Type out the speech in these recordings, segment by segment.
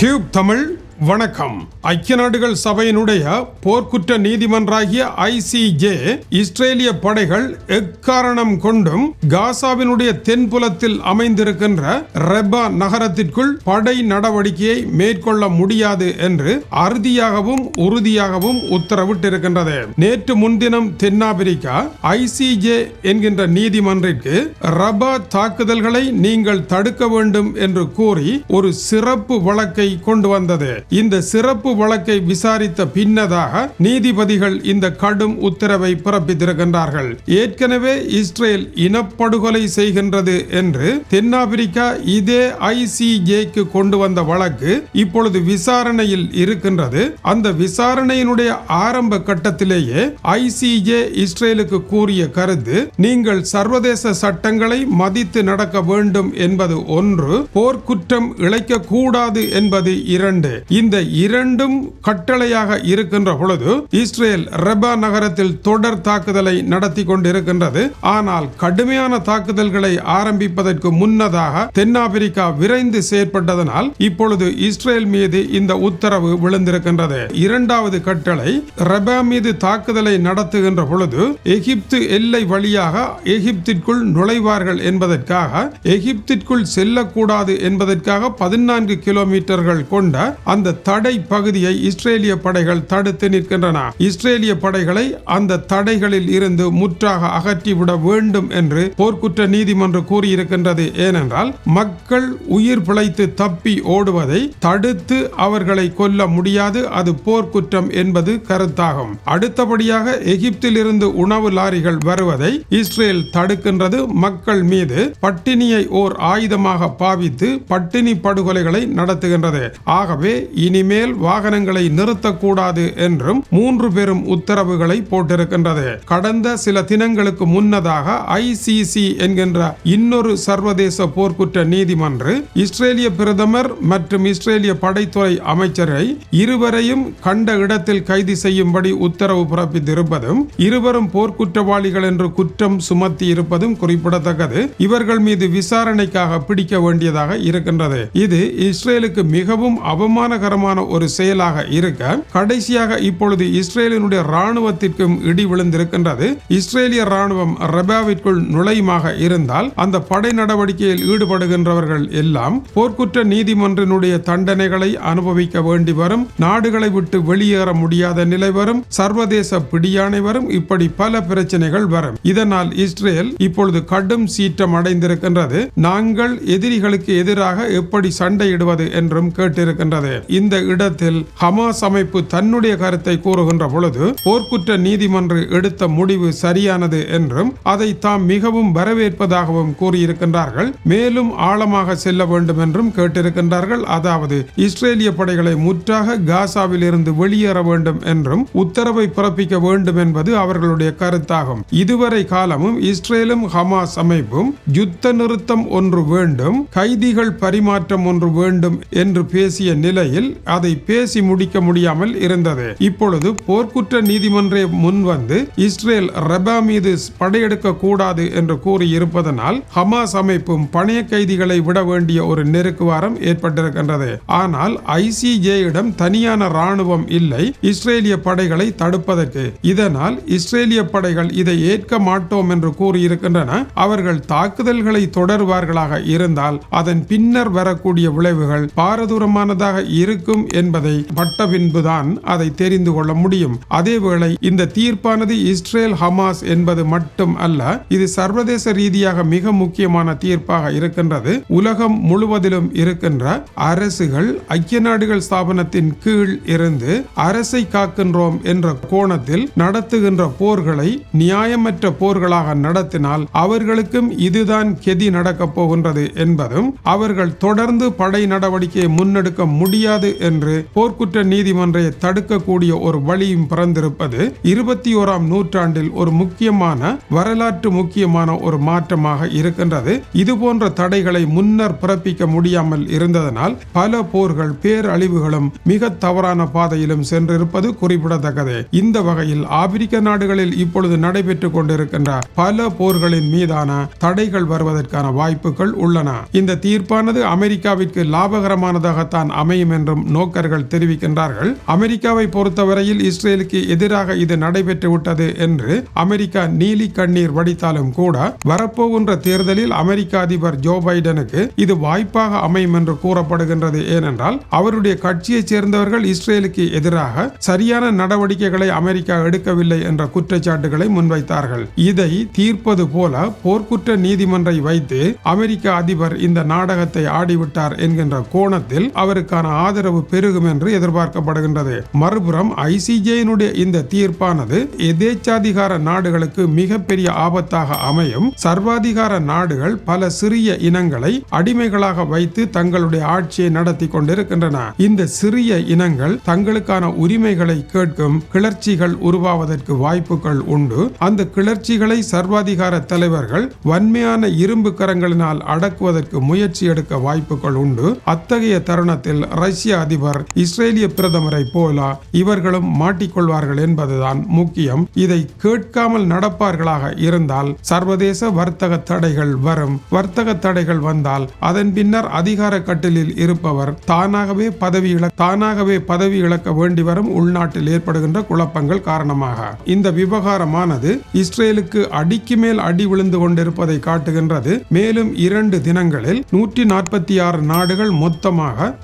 Tube Tamil வணக்கம். ஐக்கிய நாடுகள் சபையினுடைய போர்க்குற்ற நீதிமன்றாகிய ஐசிஜே இஸ்ரேலிய படைகள் எக்காரணம் கொண்டும் காசாவினுடைய தென்புலத்தில் அமைந்திருக்கின்ற ரெபா நகரத்திற்குள் படை நடவடிக்கையை மேற்கொள்ள முடியாது என்று அறுதியாகவும் உறுதியாகவும் உத்தரவிட்டிருக்கின்றது. நேற்று முன்தினம் தென்னாப்பிரிக்கா ஐசிஜே என்கின்ற நீதிமன்றிற்கு ரபா தாக்குதல்களை நீங்கள் தடுக்க வேண்டும் என்று கூறி ஒரு சிறப்பு வழக்கை கொண்டு வந்தது. இந்த சிறப்பு வழக்கை விசாரித்த பின்னதாக நீதிபதிகள் இந்த கடும் உத்தரவை பிறப்பித்திருக்கின்றார்கள். ஏற்கனவே இஸ்ரேல் இனப்படுகொலை செய்கின்றது என்று தென்னாப்பிரிக்கா இதே ஐசிஜேக்கு கொண்டு வந்த வழக்கு இப்பொழுது விசாரணையில் இருக்கின்றது. அந்த விசாரணையினுடைய ஆரம்ப கட்டத்திலேயே ஐசிஜே இஸ்ரேலுக்கு கூறிய கருத்து நீங்கள் சர்வதேச சட்டங்களை மதித்து நடக்க வேண்டும் என்பது ஒன்று போர்க்குற்றம் இழைக்க கூடாது என்பது இரண்டு இந்த இரண்டும் கட்டளையாக இருக்கின்ற பொழுது இஸ்ரேல் ரெபா நகரத்தில் தொடர் தாக்குதலை நடத்தி கொண்டிருக்கின்றது. ஆனால் கடுமையான தாக்குதல்களை ஆரம்பிப்பதற்கு முன்னதாக தென்னாப்பிரிக்கா விரைந்து செயற்பட்டதனால் இப்பொழுது இஸ்ரேல் மீது இந்த உத்தரவு விழுந்திருக்கின்றது. இரண்டாவது கட்டளை ரெபா மீது தாக்குதலை நடத்துகின்ற பொழுது எகிப்து எல்லை வழியாக எகிப்திற்குள் நுழைவார்கள் என்பதற்காக எகிப்திற்குள் செல்லக்கூடாது என்பதற்காக பதினான்கு கிலோமீட்டர்கள் கொண்ட அந்த தடை பகுதியை இஸ்ரேலிய படைகள் தடுத்து நிற்கின்றன. இஸ்ரேலிய படைகளை அந்த தடைகளில் இருந்து முற்றாக அகற்றிவிட வேண்டும் என்று போர்க்குற்ற நீதிமன்றம் கூறியிருக்கின்றது. ஏனென்றால் மக்கள் உயிர் பிழைத்து தப்பி ஓடுவதை தடுத்து அவர்களை கொல்ல முடியாது. அது போர்க்குற்றம் என்பது கருத்தாகும். அடுத்தபடியாக எகிப்தில் இருந்து உணவு லாரிகள் வருவதை இஸ்ரேல் தடுக்கின்றது. மக்கள் மீது பட்டினியை ஓர் ஆயுதமாக பாவித்து பட்டினி படுகொலைகளை நடத்துகின்றது. ஆகவே இனிமேல் வாகனங்களை நிறுத்தக்கூடாது என்றும் மூன்று பெரும் உத்தரவுகளை போட்டிருக்கின்றது. கடந்த சில தினங்களுக்கு முன்னதாக ஐசிசி என்கின்ற இன்னொரு சர்வதேச போர்க்குற்ற நீதிமன்று இஸ்ரேலிய பிரதமர் மற்றும் இஸ்ரேலிய படைத்துறை அமைச்சரை இருவரையும் கண்ட இடத்தில் கைது செய்யும்படி உத்தரவு பிறப்பித்திருப்பதும் இருவரும் போர்க்குற்றவாளிகள் என்று குற்றம் சுமத்தி இருப்பதும் குறிப்பிடத்தக்கது. இவர்கள் மீது விசாரணைக்காக பிடிக்க வேண்டியதாக இருக்கின்றது. இது இஸ்ரேலுக்கு மிகவும் அவமான அவமானகரமான ஒரு செயலாக இருக்க கடைசியாக இப்பொழுது இஸ்ரேலினுடைய ராணுவத்திற்கும் இடி விழுந்திருக்கின்றது. இஸ்ரேலிய ராணுவம் ரபாவிற்குள் நுழையுமாக இருந்தால் அந்த படை நடவடிக்கையில் ஈடுபடுகின்றவர்கள் எல்லாம் போர்க்குற்ற நீதிமன்றினுடைய தண்டனைகளை அனுபவிக்க வேண்டி வரும். நாடுகளை விட்டு வெளியேற முடியாத நிலை வரும். சர்வதேச பிடியாணை வரும். இப்படி பல பிரச்சனைகள் வரும். இதனால் இஸ்ரேல் இப்பொழுது கடும் சீற்றம் அடைந்திருக்கின்றது. நாங்கள் எதிரிகளுக்கு எதிராக எப்படி சண்டையிடுவது என்றும் கேட்டிருக்கின்றது. இந்த இடத்தில் ஹமாஸ் அமைப்பு தன்னுடைய கருத்தை கூறுகின்ற பொழுது போர்க்குற்ற நீதிமன்று எடுத்த முடிவு சரியானது என்றும் அதை தாம் மிகவும் வரவேற்பதாகவும் கூறியிருக்கின்றார்கள். மேலும் ஆழமாக செல்ல வேண்டும் என்றும் கேட்டிருக்கின்றார்கள். அதாவது இஸ்ரேலிய படைகளை முற்றாக காசாவில் இருந்து வெளியேற வேண்டும் என்றும் உத்தரவை பிறப்பிக்க வேண்டும் என்பது அவர்களுடைய கருத்தாகும். இதுவரை காலமும் இஸ்ரேலும் ஹமாஸ் அமைப்பும் யுத்த நிறுத்தம் ஒன்று வேண்டும் கைதிகள் பரிமாற்றம் ஒன்று வேண்டும் என்று பேசிய நிலையில் அதை பேசி முடிக்க முடியாமல் இருந்தது. இப்பொழுது போர்க்குற்ற நீதிமன்ற முன்வந்து இஸ்ரேல் ரபா மீது படையெடுக்க கூடாது என்று கூறியிருப்பதனால் ஹமாஸ் அமைப்பும் பணைய கைதிகளை விட வேண்டிய ஒரு நெருக்குவாரம் ஏற்பட்டிருக்கின்றது. ஆனால் ஐசிஜேயிடம் தனியான ராணுவம் இல்லை. இஸ்ரேலிய படைகளை தடுப்பதற்கு. இதனால் இஸ்ரேலிய படைகள் இதை ஏற்க மாட்டோம் என்று கூறியிருக்கின்றன. அவர்கள் தாக்குதல்களை தொடர்வார்களாக இருந்தால் அதன் பின்னர் வரக்கூடிய விளைவுகள் பாரதூரமானதாக இரு இருக்கும் என்பதை பட்ட பின்புதான் அதை தெரிந்து கொள்ள முடியும். அதேவேளை இந்த தீர்ப்பானது இஸ்ரேல் ஹமாஸ் என்பது மட்டும் அல்ல இது சர்வதேச ரீதியாக மிக முக்கியமான தீர்ப்பாக இருக்கின்றது. உலகம் முழுவதிலும் இருக்கின்ற அரசுகள் ஐக்கிய நாடுகள் ஸ்தாபனத்தின் கீழ் இருந்து அரசை காக்கின்றோம் என்ற கோணத்தில் நடத்துகின்ற போர்களை நியாயமற்ற போர்களாக நடத்தினால் அவர்களுக்கும் இதுதான் கெதி நடக்கப் போகின்றது என்பதும் அவர்கள் தொடர்ந்து படை நடவடிக்கையை முன்னெடுக்க முடியாது கூடாது என்று போர்க்குற்ற நீதிமன்றை தடுக்கக்கூடிய ஒரு வழியும் பிறந்திருப்பது இருபத்தி ஓராம் நூற்றாண்டில் ஒரு முக்கியமான வரலாற்று முக்கியமான ஒரு மாற்றமாக இருக்கின்றது. இது போன்ற தடைகளை முன்னர் பிறப்பிக்க முடியாமல் இருந்ததனால் பல போர்கள் பேரழிவுகளும் மிக தவறான பாதையிலும் சென்றிருப்பது குறிப்பிடத்தக்கது. இந்த வகையில் ஆப்பிரிக்க நாடுகளில் இப்பொழுது நடைபெற்றுக் கொண்டிருக்கின்ற பல போர்களின் மீதான தடைகள் வருவதற்கான வாய்ப்புகள் உள்ளன. இந்த தீர்ப்பானது அமெரிக்காவிற்கு லாபகரமானதாகத்தான் அமையும் என்று என்றும் நோக்கர்கள் தெரிவிக்கின்றார்கள். அமெரிக்காவை பொறுத்தவரையில் இஸ்ரேலுக்கு எதிராக இது நடைபெற்று விட்டது என்று அமெரிக்கா நீலி கண்ணீர் வடித்தாலும் கூட வரப்போகின்ற தேர்தலில் அமெரிக்க அதிபர் ஜோ பைடனுக்கு இது வாய்ப்பாக அமையும் என்று கூறப்படுகின்றது. ஏனென்றால் அவருடைய கட்சியைச் சேர்ந்தவர்கள் இஸ்ரேலுக்கு எதிராக சரியான நடவடிக்கைகளை அமெரிக்கா எடுக்கவில்லை என்ற குற்றச்சாட்டுகளை முன்வைத்தார்கள். இதை தீர்ப்பது போல போர்க்குற்ற நீதிமன்றை வைத்து அமெரிக்க அதிபர் இந்த நாடகத்தை ஆடிவிட்டார் என்கின்ற கோணத்தில் அவருக்கான ஆதரவு பெருகும் என்று எதிர்பார்க்கப்படுகின்றது. மறுபுறம் ஐசிஜேயினுடைய இந்த தீர்ப்பானது எதேச்சாதிகார நாடுகளுக்கு மிகப்பெரிய ஆபத்தாக அமையும். சர்வாதிகார நாடுகள் பல சிறிய இனங்களை அடிமைகளாக வைத்து தங்களுடைய ஆட்சியை நடத்தி கொண்டிருக்கின்றன. இந்த சிறிய இனங்கள் தங்களுக்கான உரிமைகளை கேட்கும் கிளர்ச்சிகள் உருவாவதற்கு வாய்ப்புகள் உண்டு. அந்த கிளர்ச்சிகளை சர்வாதிகார தலைவர்கள் வன்மையான இரும்பு கரங்களினால் அடக்குவதற்கு முயற்சி எடுக்க வாய்ப்புகள் உண்டு. அத்தகைய தருணத்தில் ரஷ்ய அதிபர் இஸ்ரேலிய பிரதமரை போல இவர்களும் மாட்டிக்கொள்வார்கள் என்பதுதான் முக்கியம். இதை கேட்காமல் நடப்பார்களாக இருந்தால் சர்வதேச வர்த்தக தடைகள் வரும். வர்த்தக தடைகள் வந்தால் அதன் பின்னர் அதிகார கட்டிலில் இருப்பவர் தானாகவே பதவி இழ தானாகவே பதவி இழக்க வேண்டி வரும் உள்நாட்டில் ஏற்படுகின்ற குழப்பங்கள் காரணமாக. இந்த விவகாரமானது இஸ்ரேலுக்கு அடிக்கு மேல் அடி விழுந்து கொண்டிருப்பதை காட்டுகின்றது. மேலும் இரண்டு தினங்களில் நூற்றி நாற்பத்தி ஆறு நாடுகள் மொத்தமாக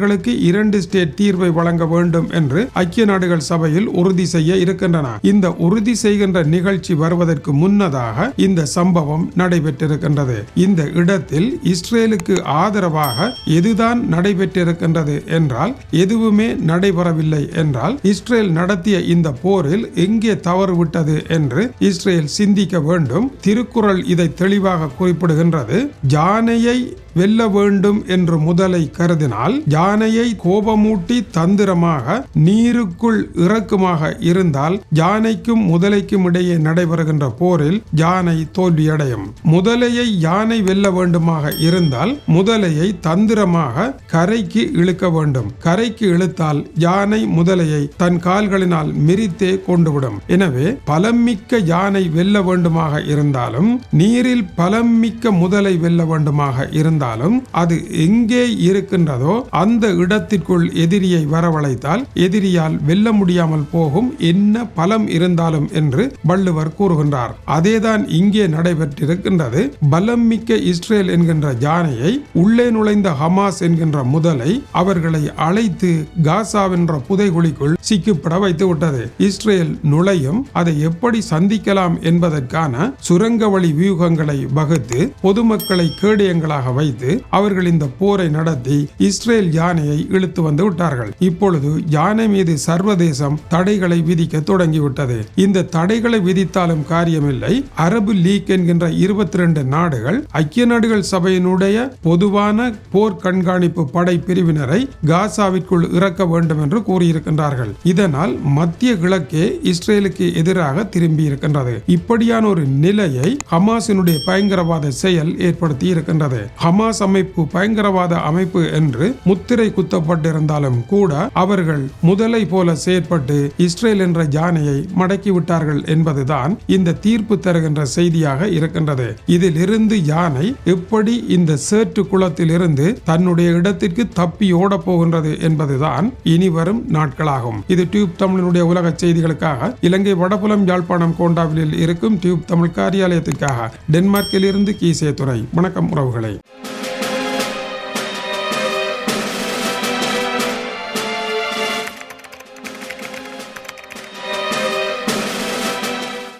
அவர்களுக்கு இரண்டு ஸ்டேட் தீர்வை வழங்க வேண்டும் என்று ஐக்கிய நாடுகள் சபையில் உறுதி செய்ய இருக்கின்றன. இந்த உறுதி செய்கின்ற நிகழ்ச்சி வருவதற்கு முன்னதாக இந்த சம்பவம் நடைபெற்றிருக்கின்றது. இந்த இடத்தில் இஸ்ரேலுக்கு ஆதரவாக எதுதான் நடைபெற்றிருக்கின்றது என்றால் எதுவுமே நடைபெறவில்லை என்றால் இஸ்ரேல் நடத்திய இந்த போரில் எங்கே தவறு விட்டது என்று இஸ்ரேல் சிந்திக்க வேண்டும். திருக்குறள் இதை தெளிவாக குறிப்பிடுகின்றது. ஜானையை வெல்ல வேண்டும் என்று முதலை கருதினால் யானையை கோபமூட்டி தந்திரமாக நீருக்குள் இறக்குமாக இருந்தால் யானைக்கும் முதலைக்கும் இடையே நடைபெறுகின்ற போரில் யானை தோல்வியடையும். முதலையை யானை வெல்ல வேண்டுமாக இருந்தால் முதலையை தந்திரமாக கரைக்கு இழுக்க வேண்டும். கரைக்கு இழுத்தால் யானை முதலையை தன் கால்களினால் மிரித்தே கொண்டுவிடும். எனவே பலமிக்க யானை வெல்ல வேண்டுமாக இருந்தாலும் நீரில் பலமிக்க முதலை வெல்ல வேண்டுமாக இருந்தால் இருந்தாலும் அது எங்கே இருக்கின்றதோ அந்த இடத்திற்குள் எதிரியை வரவழைத்தால் எதிரியால் வெல்ல முடியாமல் போகும் என்ன பலம் இருந்தாலும் என்று வள்ளுவர் கூறுகின்றார். அதேதான் இங்கே நடைபெற்றிருக்கின்றது. பலம் மிக்க இஸ்ரேல் என்கின்ற ஜானையை உள்ளே நுழைந்த ஹமாஸ் என்கின்ற முதலை அவர்களை அழைத்து காசாவென்ற புதைகுழிக்குள் சிக்கிப்பட வைத்து விட்டது இஸ்ரேல் நுழையும் அதை எப்படி சந்திக்கலாம் என்பதற்கான சுரங்க வழி வியூகங்களை வகுத்து பொதுமக்களை கேடயங்களாக வைத்து வைத்து அவர்கள் இந்த போரை நடத்தி இஸ்ரேல் யானையை இழுத்து வந்து விட்டார்கள். இப்பொழுது யானை மீது சர்வதேசம் தடைகளை விதிக்க தொடங்கிவிட்டது. இந்த தடைகளை விதித்தாலும் காரியமில்லை. அரபு லீக் என்கின்ற இருபத்தி ரெண்டு நாடுகள் ஐக்கிய நாடுகள் சபையினுடைய பொதுவான போர் கண்காணிப்பு படை பிரிவினரை காசாவிற்குள் இறக்க வேண்டும் என்று கூறியிருக்கின்றார்கள். இதனால் மத்திய கிழக்கே இஸ்ரேலுக்கு எதிராக திரும்பி இருக்கின்றது இப்படியான ஒரு நிலையை ஹமாஸினுடைய பயங்கரவாத செயல் ஏற்படுத்தி இருக்கின்றது ஹமாஸ் அமைப்பு பயங்கரவாத அமைப்பு என்று முத்திரை குத்தப்பட்டிருந்தாலும் கூட அவர்கள் முதலை போல செயற்பட்டு இஸ்ரேல் என்ற ஜானையை மடக்கிவிட்டார்கள் என்பதுதான் இந்த தீர்ப்பு தருகின்ற செய்தியாக இருக்கின்றது. இதிலிருந்து யானை எப்படி இந்த சேற்று குளத்தில் இருந்து தன்னுடைய இடத்திற்கு தப்பி ஓட போகின்றது என்பதுதான் இனி வரும் நாட்களாகும். இது டியூப் தமிழனுடைய உலக செய்திகளுக்காக. இலங்கை வடபுலம் யாழ்ப்பாணம் கோண்டாவிலில் இருக்கும் டியூப் தமிழ் காரியாலயத்திற்காக டென்மார்க்கில் இருந்து கீசே துறை வணக்கம் உறவுகளை.